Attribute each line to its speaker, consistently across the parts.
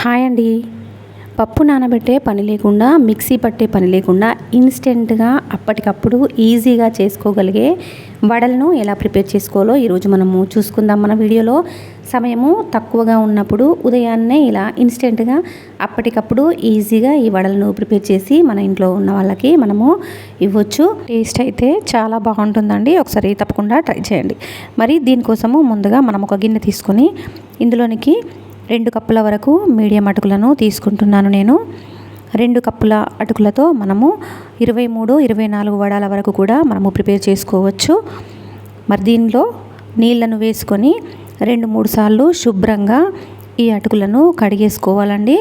Speaker 1: Hi అండి. పప్పు నానబెట్టే పని లేకుండా మిక్సీ పట్టే పని లేకుండా ఇన్స్టెంట్గా అప్పటికప్పుడు ఈజీగా చేసుకోగలిగే వడలను ఎలా ప్రిపేర్ చేసుకోవాలో ఈరోజు మనము చూసుకుందాం మన వీడియోలో. సమయము తక్కువగా ఉన్నప్పుడు ఉదయాన్నే ఇలా ఇన్స్టెంట్గా అప్పటికప్పుడు ఈజీగా ఈ వడలను ప్రిపేర్ చేసి మన ఇంట్లో ఉన్న వాళ్ళకి మనము ఇవ్వచ్చు. టేస్ట్ అయితే చాలా బాగుంటుందండి. ఒకసారి తప్పకుండా ట్రై చేయండి. మరి దీనికోసము ముందుగా మనం ఒక గిన్నె తీసుకొని ఇందులోనికి రెండు కప్పుల వరకు మీడియం అటుకులను తీసుకుంటున్నాను నేను. రెండు కప్పుల అటుకులతో మనము ఇరవై మూడు ఇరవై నాలుగు వడాల వరకు కూడా మనము ప్రిపేర్ చేసుకోవచ్చు. మరి దీనిలో నీళ్ళను వేసుకొని రెండు మూడు సార్లు శుభ్రంగా ఈ అటుకులను కడిగేసుకోవాలండి.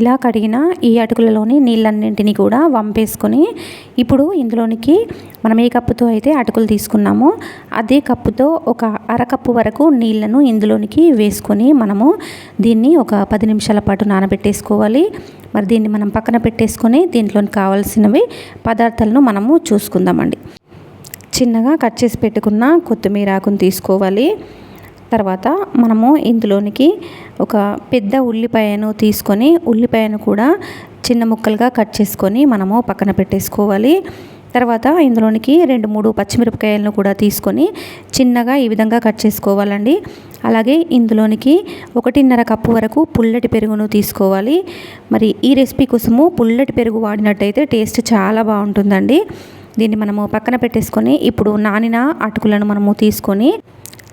Speaker 1: ఇలా కడిగిన ఈ అటుకులలోని నీళ్ళన్నింటినీ కూడా వంపేసుకొని ఇప్పుడు ఇందులోనికి మనం ఏ కప్పుతో అయితే అటుకులు తీసుకున్నామో అదే కప్పుతో ఒక అరకప్పు వరకు నీళ్ళను ఇందులోనికి వేసుకొని మనము దీన్ని ఒక పది నిమిషాల పాటు నానబెట్టేసుకోవాలి. మరి దీన్ని మనం పక్కన పెట్టేసుకొని దీంట్లోని కావాల్సినవి పదార్థాలను మనము చూసుకుందామండి. చిన్నగా కట్ చేసి పెట్టుకున్న కొత్తిమీర ఆకును తీసుకోవాలి. తర్వాత మనము ఇందులోనికి ఒక పెద్ద ఉల్లిపాయను తీసుకొని ఉల్లిపాయను కూడా చిన్న ముక్కలుగా కట్ చేసుకొని మనము పక్కన పెట్టేసుకోవాలి. తర్వాత ఇందులోనికి రెండు మూడు పచ్చిమిరపకాయలను కూడా తీసుకొని చిన్నగా ఈ విధంగా కట్ చేసుకోవాలండి. అలాగే ఇందులోనికి ఒకటిన్నర కప్పు వరకు పుల్లటి పెరుగును తీసుకోవాలి. మరి ఈ రెసిపీ కోసము పుల్లటి పెరుగు వాడినట్టయితే టేస్ట్ చాలా బాగుంటుందండి. దీన్ని మనము పక్కన పెట్టేసుకొని ఇప్పుడు నానిన అటుకులను మనము తీసుకొని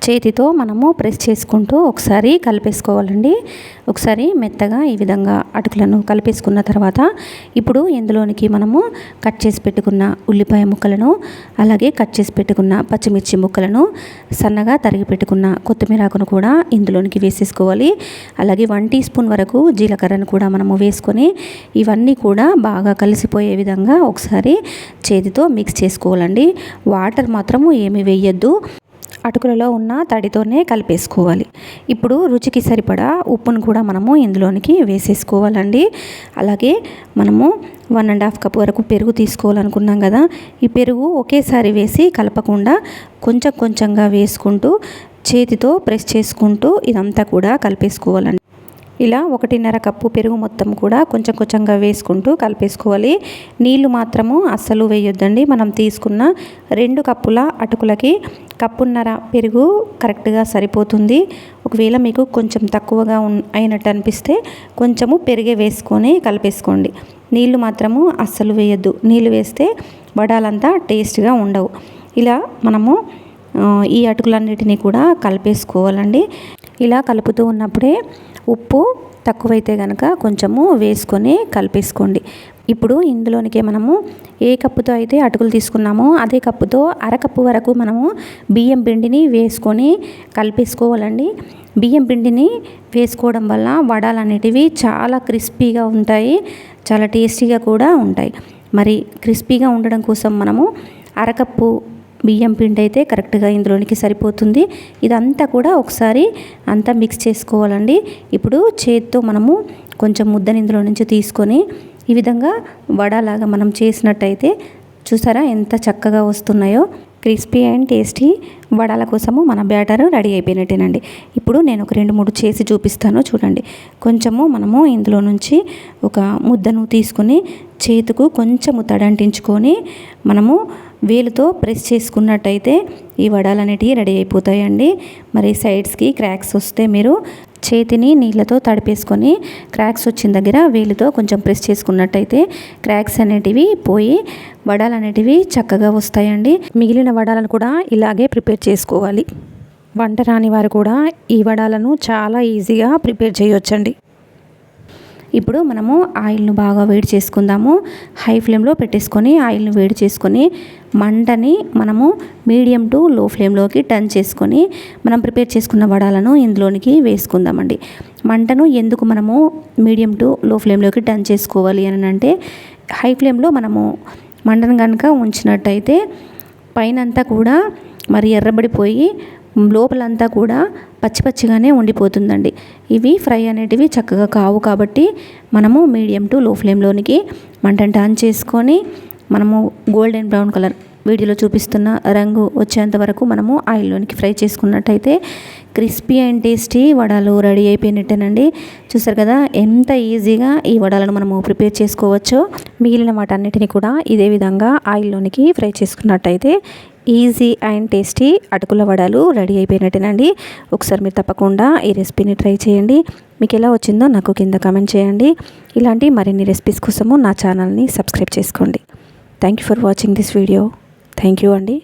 Speaker 1: చేతితో మనము ప్రెస్ చేసుకుంటూ ఒకసారి కలిపేసుకోవాలండి. ఒకసారి మెత్తగా ఈ విధంగా అటుకులను కలిపేసుకున్న తర్వాత ఇప్పుడు ఇందులోనికి మనము కట్ చేసి పెట్టుకున్న ఉల్లిపాయ ముక్కలను అలాగే కట్ చేసి పెట్టుకున్న పచ్చిమిర్చి ముక్కలను సన్నగా తరిగి పెట్టుకున్న కొత్తిమీర ఆకును కూడా ఇందులోనికి వేసేసుకోవాలి. అలాగే వన్ టీ స్పూన్ వరకు జీలకర్రను కూడా మనము వేసుకొని ఇవన్నీ కూడా బాగా కలిసిపోయే విధంగా ఒకసారి చేతితో మిక్స్ చేసుకోవాలండి. వాటర్ మాత్రము ఏమి వేయద్దు. అటుకులలో ఉన్న తడితోనే కలిపేసుకోవాలి. ఇప్పుడు రుచికి సరిపడా ఉప్పును కూడా మనము ఇందులోనికి వేసేసుకోవాలండి. అలాగే మనము వన్ అండ్ హాఫ్ కప్ వరకు పెరుగు తీసుకోవాలనుకున్నాం కదా ఈ పెరుగు ఒకేసారి వేసి కలపకుండా కొంచెం కొంచెంగా వేసుకుంటూ చేతితో ప్రెస్ చేసుకుంటూ ఇదంతా కూడా కలిపేసుకోవాలండి. ఇలా ఒకటిన్నర కప్పు పెరుగు మొత్తం కూడా కొంచెం కొంచెంగా వేసుకుంటూ కలిపేసుకోవాలి. నీళ్ళు మాత్రము అస్సలు వేయొద్దండి. మనం తీసుకున్న రెండు కప్పుల అటుకులకి కప్పున్నర పెరుగు కరెక్ట్గా సరిపోతుంది. ఒకవేళ మీకు కొంచెం తక్కువగా అయినట్టు అనిపిస్తే కొంచెము పెరిగే వేసుకొని కలిపేసుకోండి. నీళ్ళు మాత్రము అస్సలు వేయద్దు. నీళ్ళు వేస్తే వడాలంతా టేస్ట్గా ఉండవు. ఇలా మనము ఈ అటుకులన్నిటినీ కూడా కలిపేసుకోవాలండి. ఇలా కలుపుతూ ఉన్నప్పుడే ఉప్పు తక్కువైతే కనుక కొంచెము వేసుకొని కలిపేసుకోండి. ఇప్పుడు ఇందులోనికి మనము ఏ కప్పుతో అయితే అటుకులు తీసుకున్నామో అదే కప్పుతో అరకప్పు వరకు మనము బియ్యం పిండిని వేసుకొని కలిపేసుకోవాలండి. బియ్యం పిండిని వేసుకోవడం వల్ల వడలు అనేటివి చాలా క్రిస్పీగా ఉంటాయి చాలా టేస్టీగా కూడా ఉంటాయి. మరి క్రిస్పీగా ఉండడం కోసం మనము అరకప్పు బియ్యం పిండి అయితే కరెక్ట్గా ఇందులోనికి సరిపోతుంది. ఇదంతా కూడా ఒకసారి అంతా మిక్స్ చేసుకోవాలండి. ఇప్పుడు చేతితో మనము కొంచెం ముద్దని ఇందులో నుంచి తీసుకొని ఈ విధంగా వడలాగా మనం చేసినట్టయితే చూసారా ఎంత చక్కగా వస్తున్నాయో. క్రిస్పీ అండ్ టేస్టీ వడాల కోసము మన బ్యాటర్ రెడీ అయిపోయినట్టేనండి. ఇప్పుడు నేను ఒక రెండు మూడు చేసి చూపిస్తాను చూడండి. కొంచెము మనము ఇందులో నుంచి ఒక ముద్దను తీసుకొని చేతుకు కొంచెము తడంటించుకొని మనము వీలుతో ప్రెస్ చేసుకున్నట్టయితే ఈ వడాలు అనేటివి రెడీ అయిపోతాయండి. మరి సైడ్స్కి క్రాక్స్ వస్తే మీరు చేతిని నీళ్ళతో తడిపేసుకొని క్రాక్స్ వచ్చిన దగ్గర వీలుతో కొంచెం ప్రెస్ చేసుకున్నట్టయితే క్రాక్స్ అనేటివి పోయి వడాలు అనేటివి చక్కగా వస్తాయండి. మిగిలిన వడాలను కూడా ఇలాగే ప్రిపేర్ చేసుకోవాలి. వంట రాని వారు కూడా ఈ వడాలను చాలా ఈజీగా ప్రిపేర్ చేయొచ్చండి. ఇప్పుడు మనము ఆయిల్ను బాగా వేడి చేసుకుందాము. హై ఫ్లేమ్లో పెట్టేసుకొని ఆయిల్ను వేడి చేసుకొని మంటని మనము మీడియం టు లో ఫ్లేమ్లోకి టర్న్ చేసుకొని మనం ప్రిపేర్ చేసుకున్న వడాలను ఇందులోనికి వేసుకుందామండి. మంటను ఎందుకు మనము మీడియం టు లో ఫ్లేమ్లోకి టర్న్ చేసుకోవాలి అని అంటే హై ఫ్లేమ్లో మనము మంటను కనుక ఉంచినట్టయితే పైనంతా కూడా మరి ఎర్రబడిపోయి లోపలంతా కూడా పచ్చి పచ్చిగానే ఉండిపోతుందండి. ఇవి ఫ్రై అనేటివి చక్కగా కావు కాబట్టి మనము మీడియం టు లో ఫ్లేమ్లోనికి మంటను టర్న్ చేసుకొని మనము గోల్డెన్ బ్రౌన్ కలర్ వీడియోలో చూపిస్తున్న రంగు వచ్చేంత వరకు మనము ఆయిల్లోనికి ఫ్రై చేసుకున్నట్టయితే క్రిస్పీ అండ్ టేస్టీ వడలు రెడీ అయిపోయినట్టేనండి. చూసారు కదా ఎంత ఈజీగా ఈ వడలను మనము ప్రిపేర్ చేసుకోవచ్చో. మిగిలిన వాటన్నిటిని కూడా ఇదే విధంగా ఆయిల్లోనికి ఫ్రై చేసుకున్నట్టయితే ఈజీ అండ్ టేస్టీ అటుకుల వడలు రెడీ అయిపోయినట్టేనండి. ఒకసారి మీరు తప్పకుండా ఈ రెసిపీని ట్రై చేయండి. మీకు ఎలా వచ్చిందో నాకు కింద కామెంట్ చేయండి. ఇలాంటి మరిన్ని రెసిపీస్ కోసము నా ఛానల్ని సబ్స్క్రైబ్ చేసుకోండి. Thank you for watching this video. Thank you అండి.